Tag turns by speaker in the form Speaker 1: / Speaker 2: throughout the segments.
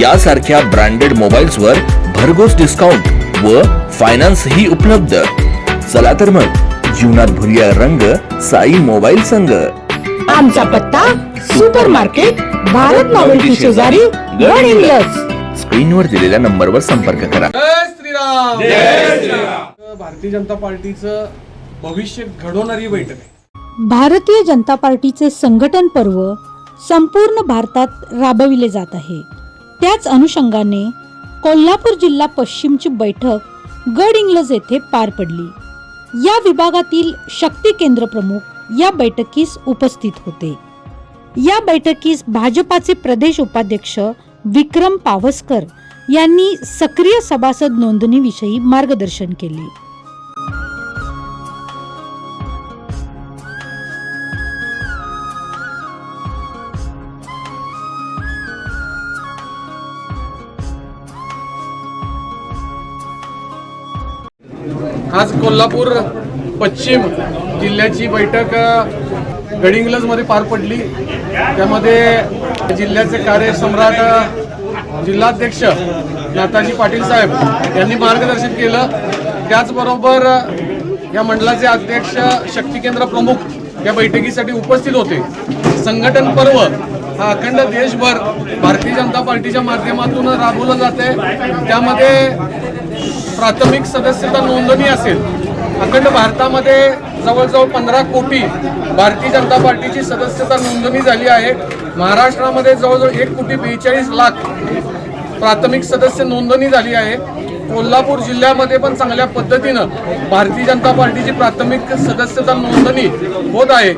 Speaker 1: यासारख्या branded mobiles वर भरघोस डिस्काउंट व फायनान्स ही उपलब्ध. चला तर मग जीवनात भरूया रंग साई मोबाईल संघ.
Speaker 2: आमचा पत्ता सुपर मार्केट भारत नॉवेल्टी शेजारी गड हिंग्लज
Speaker 1: स्क्रीनवर दिलेल्या नंबरवर संपर्क करा.
Speaker 3: जय श्रीराम. जय श्रीराम. भारतीय जनता पार्टीचं भविष्य घडवणारी बैठक आहे.
Speaker 4: भारतीय जनता पार्टीचे संघटन पर्व संपूर्ण भारतात राबविले जात आहे. त्याच अनुषंगाने कोल्हापूर जिल्हा पश्चिमची बैठक गड इंग्लज येथे पार पडली. या विभागातील शक्ती केंद्र प्रमुख या बैठकीस उपस्थित होते. या बैठकीस भाजपाचे प्रदेश उपाध्यक्ष विक्रम पावसकर यांनी सक्रिय सभासद नोंदणीविषयी मार्गदर्शन केले.
Speaker 3: आज कोल्हापूर पश्चिम जिल्ह्याची बैठक गडिंग्लजमध्ये पार पडली. त्यामध्ये जिल्ह्याचे कार्यसम्राट जिल्हाध्यक्ष नाताजी पाटील साहेब यांनी मार्गदर्शन केलं. त्याचबरोबर या मंडळाचे अध्यक्ष शक्ती केंद्र प्रमुख या बैठकीसाठी उपस्थित होते. संघटन पर्व हा अखंड देशभर भारतीय जनता पार्टीच्या माध्यमातून राबवलं जाते त्यामध्ये प्राथमिक सदस्यता नोंदणी असेल अखंड भारतामध्ये जवळजवळ पंधरा कोटी भारतीय जनता पार्टीची सदस्यता नोंदणी झाली आहे. महाराष्ट्रामध्ये जवळजवळ एक कोटी बेचाळीस लाख प्राथमिक सदस्य नोंदणी झाली आहे. कोल्हापूर जिल्ह्यामध्ये पण चांगल्या पद्धतीनं भारतीय जनता पार्टीची प्राथमिक सदस्यता नोंदणी होत आहे.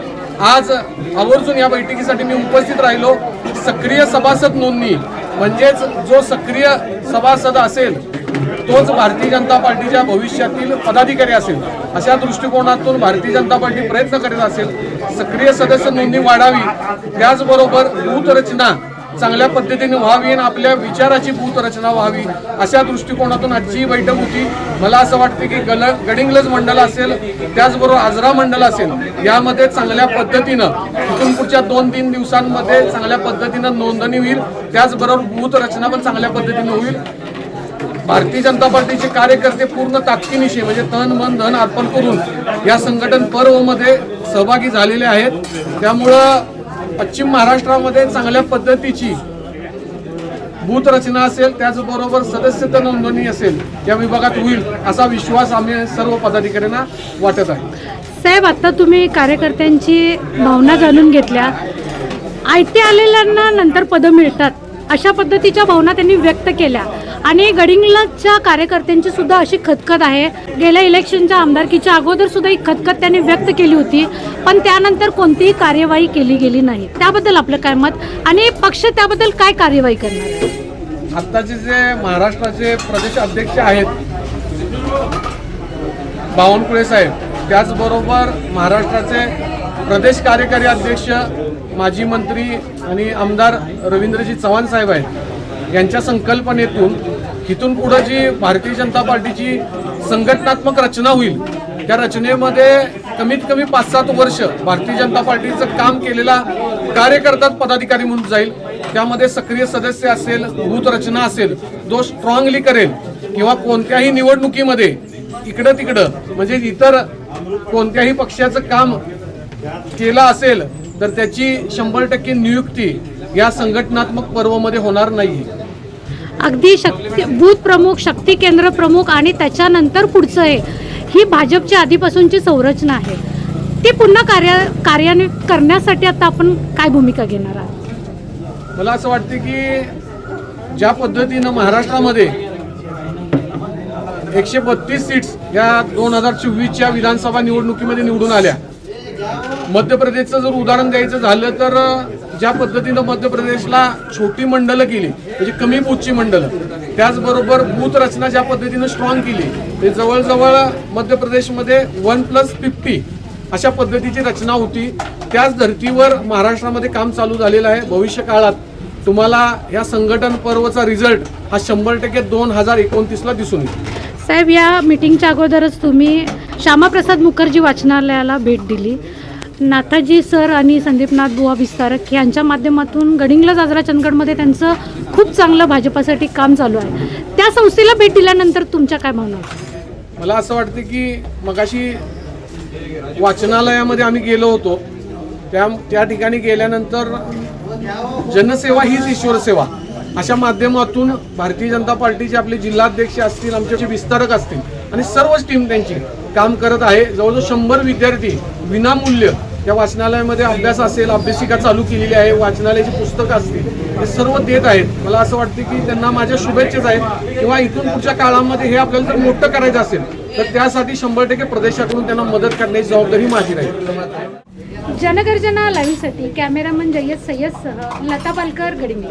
Speaker 3: आज आवर्जून या बैठकीसाठी मी उपस्थित राहिलो. सक्रिय सभासद नोंदणी म्हणजेच जो सक्रिय सभासद असेल तोच भारतीय जनता पार्टीच्या भविष्यातील पदाधिकारी असेल अशा दृष्टिकोनातून भारतीय जनता पार्टी प्रयत्न करीत असेल सक्रिय सदस्य नोंदणी वाढावी त्याचबरोबर बूथ रचना चांगल्या पद्धतीने व्हावी आणि आपल्या विचाराची भूत रचना व्हावी अशा दृष्टिकोनातून आजची बैठक होती. मला असं वाटतं की गल गडिंग्लज मंडळ असेल त्याचबरोबर आजरा मंडळ असेल यामध्ये चांगल्या पद्धतीनं इथून पुढच्या दोन तीन दिवसांमध्ये चांगल्या पद्धतीनं नोंदणी होईल त्याचबरोबर भूत रचना पण चांगल्या पद्धतीनं होईल. भारतीय जनता पार्टीचे कार्यकर्ते पूर्ण ताकदीनिशी म्हणजे तन मन धन अर्पण करून या संघटन पर्वमध्ये सहभागी झालेले आहेत. त्यामुळं पश्चिम महाराष्ट्रामध्ये चांगल्या पद्धतीची बूथ रचना असेल त्याचबरोबर सदस्यता नोंदणी असेल या विभागात होईल असा विश्वास आम्ही सर्व पदाधिकाऱ्यांना वाटत आहे.
Speaker 5: साहेब आता तुम्ही कार्यकर्त्यांची भावना जाणून घेतल्या. आयते आलेल्यांना नंतर पदं मिळतात. अशा पद्धतीच्या भावना त्यांनी व्यक्त केल्या. आणि गडिंग्लजच्या कार्यकर्त्यांची सुद्धा अशी खतखत आहे. गेल्या इलेक्शनच्या आमदारकीच्या अगोदर सुद्धा ही खतखत त्यांनी व्यक्त केली होती पण त्यानंतर कोणतीही कार्यवाही केली गेली नाही. त्याबद्दल आपलं काय मत? आणि पक्ष त्याबद्दल काय कार्यवाही करणार
Speaker 3: आत्ताचे जे महाराष्ट्राचे प्रदेश अध्यक्ष आहेत बावनकुळे साहेब त्याचबरोबर महाराष्ट्राचे प्रदेश कार्यकारी अध्यक्ष माजी मंत्री आणि आमदार रवींद्रजी चव्हाण साहेब आहेत. यांच्या संकल्पनेतून इथून पुढं जी भारतीय जनता पार्टीची संघटनात्मक रचना होईल त्या रचनेमध्ये कमीत कमी पाच सात वर्ष भारतीय जनता पार्टीचं काम केलेला कार्यकर्ता पदाधिकारी म्हणून जाईल. त्यामध्ये सक्रिय सदस्य असेल भूत रचना असेल जो स्ट्रॉंगली करेल किंवा कोणत्याही निवडणुकीमध्ये इकडं तिकडं म्हणजे इतर कोणत्याही पक्षाचं काम केलं असेल तर त्याची शंभर टक्के नियुक्ती या संघटनात्मक पर्वमध्ये होणार नाही
Speaker 5: अगदी शक्ती बूथ प्रमुख शक्ती केंद्र प्रमुख आणि त्याच्यानंतर पुढचं आहे ही भाजपची आधीपासूनची संरचना आहे. ती पुन्हा कार्य कार्यान्वित करण्यासाठी आता आपण काय भूमिका घेणार आहात?
Speaker 3: मला असं वाटतं की ज्या पद्धतीनं महाराष्ट्रामध्ये एकशे बत्तीस सीट्स या दोन हजार चोवीसच्या विधानसभा निवडणुकीमध्ये निवडून आल्या. मध्य प्रदेशचं जर उदाहरण द्यायचं झालं तर ज्या पद्धतीनं मध्य प्रदेशला छोटी मंडलं केली म्हणजे कमी बूथची मंडलं त्याचबरोबर बूथ रचना ज्या पद्धतीनं स्ट्रॉंग केली ते जवळजवळ मध्य प्रदेशमध्ये वन प्लस फिफ्टी अशा पद्धतीची रचना होती. त्याच धर्तीवर महाराष्ट्रामध्ये काम चालू झालेलं आहे. भविष्य काळात तुम्हाला या संघटन पर्वचा रिझल्ट हा शंभर टक्के दोन हजार एकोणतीसला दिसून येईल.
Speaker 5: साहेब या मिटिंगच्या अगोदरच तुम्ही श्यामाप्रसाद मुखर्जी वाचनालयाला भेट दिली. नाथाजी सर आणि संदीपनाथ बुवा विस्तारक यांच्या माध्यमातून गडिंगला जाजरा चंदगडमध्ये त्यांचं खूप चांगलं भाजपासाठी काम चालू आहे. त्या संस्थेला भेट दिल्यानंतर तुमच्या काय भावना
Speaker 3: मला असं वाटतं की मगाशी वाचनालयामध्ये आम्ही गेलो होतो. त्या त्या ठिकाणी गेल्यानंतर जनसेवा हीच ईश्वर सेवा अशा माध्यमातून भारतीय जनता पार्टीचे आपले जिल्हाध्यक्ष असतील आमचे विस्तारक असतील आणि सर्वच टीम त्यांची काम करत आहे. जवळजवळ शंभर विद्यार्थी विनामूल्य या वाचनालयामध्ये अभ्यास असेल अभ्यासिका चालू केलेली आहे वाचनालयाची पुस्तकं असतील हे सर्व देत आहेत. मला असं वाटतं की त्यांना माझ्या शुभेच्छाच आहेत. किंवा इथून पुढच्या काळामध्ये हे आपल्याला जर मोठं करायचं असेल तर त्यासाठी शंभर टक्के प्रदेशाकडून त्यांना मदत करण्याची जबाबदारी माझी राहील.
Speaker 5: जनगर्जना लाईव्हसाठी कॅमेरामन जय्यद सय्यदसह लता पालकर गडिंग